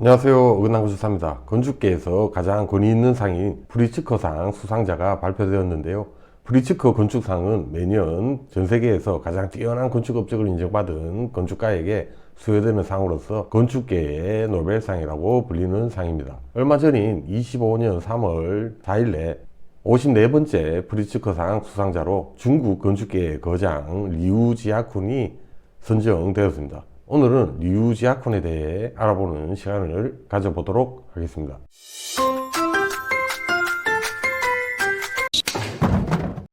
안녕하세요. 어긋난구수사입니다. 건축계에서 가장 권위 있는 상인 프리츠커상 수상자가 발표되었는데요. 프리츠커 건축상은 매년 전 세계에서 가장 뛰어난 건축 업적을 인정받은 건축가에게 수여되는 상으로서 건축계의 노벨상이라고 불리는 상입니다. 얼마 전인 25년 3월 4일에 54번째 프리츠커상 수상자로 중국 건축계의 거장 리우 지아쿤이 선정되었습니다. 오늘은 리우지아쿤에 대해 알아보는 시간을 가져보도록 하겠습니다.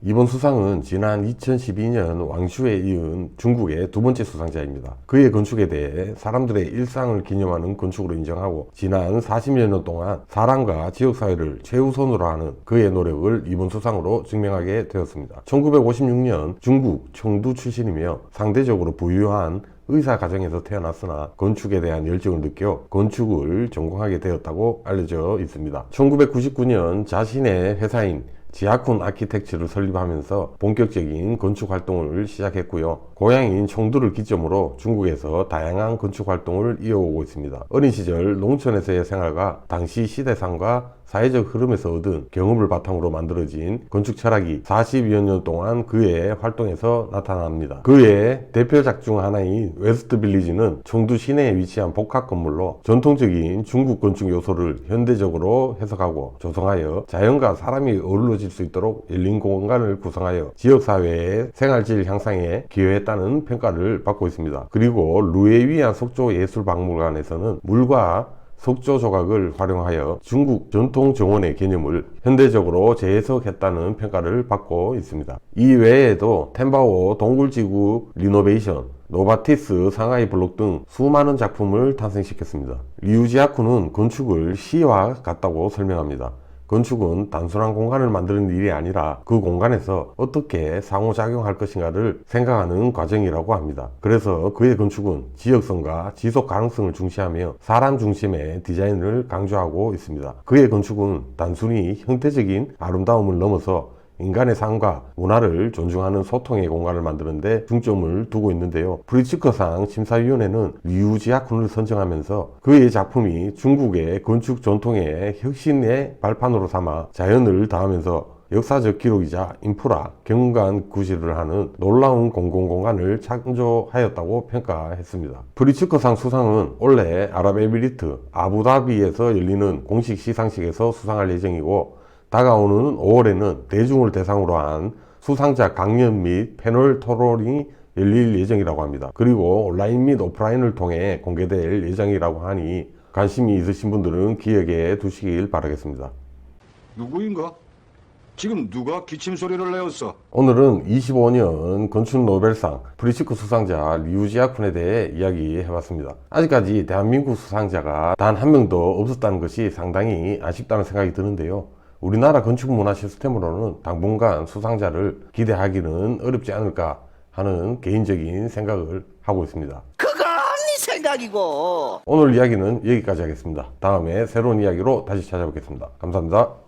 이번 수상은 지난 2012년 왕슈에 이은 중국의 두 번째 수상자입니다. 그의 건축에 대해 사람들의 일상을 기념하는 건축으로 인정하고 지난 40여 년 동안 사람과 지역사회를 최우선으로 하는 그의 노력을 이번 수상으로 증명하게 되었습니다. 1956년 중국 청두 출신이며 상대적으로 부유한 의사 가정에서 태어났으나 건축에 대한 열정을 느껴 건축을 전공하게 되었다고 알려져 있습니다. 1999년 자신의 회사인 지하쿤 아키텍처를 설립하면서 본격적인 건축 활동을 시작했고요. 고향인 청두를 기점으로 중국에서 다양한 건축 활동을 이어오고 있습니다. 어린 시절 농촌에서의 생활과 당시 시대상과 사회적 흐름에서 얻은 경험을 바탕으로 만들어진 건축 철학이 40여 년 동안 그의 활동에서 나타납니다. 그의 대표작 중 하나인 웨스트 빌리지는 청두 시내에 위치한 복합 건물로 전통적인 중국 건축 요소를 현대적으로 해석하고 조성하여 자연과 사람이 어우러질 수 있도록 열린 공간을 구성하여 지역사회의 생활질 향상에 기여했다는 평가를 받고 있습니다. 그리고 루에위안 속초 예술박물관에서는 물과 속조 조각을 활용하여 중국 전통 정원의 개념을 현대적으로 재해석했다는 평가를 받고 있습니다. 이 외에도 템바오 동굴지구 리노베이션, 노바티스 상하이 블록 등 수많은 작품을 탄생시켰습니다. 리우지아쿠는 건축을 시와 같다고 설명합니다. 건축은 단순한 공간을 만드는 일이 아니라 그 공간에서 어떻게 상호작용할 것인가를 생각하는 과정이라고 합니다. 그래서 그의 건축은 지역성과 지속 가능성을 중시하며 사람 중심의 디자인을 강조하고 있습니다. 그의 건축은 단순히 형태적인 아름다움을 넘어서 인간의 삶과 문화를 존중하는 소통의 공간을 만드는데 중점을 두고 있는데요. 프리츠커상 심사위원회는 리우지아쿤을 선정하면서 그의 작품이 중국의 건축 전통의 혁신의 발판으로 삼아 자연을 다하면서 역사적 기록이자 인프라, 경관 구실을 하는 놀라운 공공공간을 창조하였다고 평가했습니다. 프리츠커상 수상은 원래 아랍에미리트 아부다비에서 열리는 공식 시상식에서 수상할 예정이고 다가오는 5월에는 대중을 대상으로 한 수상자 강연 및 패널 토론이 열릴 예정이라고 합니다. 그리고 온라인 및 오프라인을 통해 공개될 예정이라고 하니 관심이 있으신 분들은 기억에 두시길 바라겠습니다. 누구인가? 지금 누가 기침 소리를 내었어? 오늘은 25년 건축 노벨상 프리츠크 수상자 리우지아쿤에 대해 이야기해봤습니다. 아직까지 대한민국 수상자가 단 한 명도 없었다는 것이 상당히 아쉽다는 생각이 드는데요. 우리나라 건축 문화 시스템으로는 당분간 수상자를 기대하기는 어렵지 않을까 하는 개인적인 생각을 하고 있습니다. 그건 네 생각이고. 오늘 이야기는 여기까지 하겠습니다. 다음에 새로운 이야기로 다시 찾아뵙겠습니다. 감사합니다.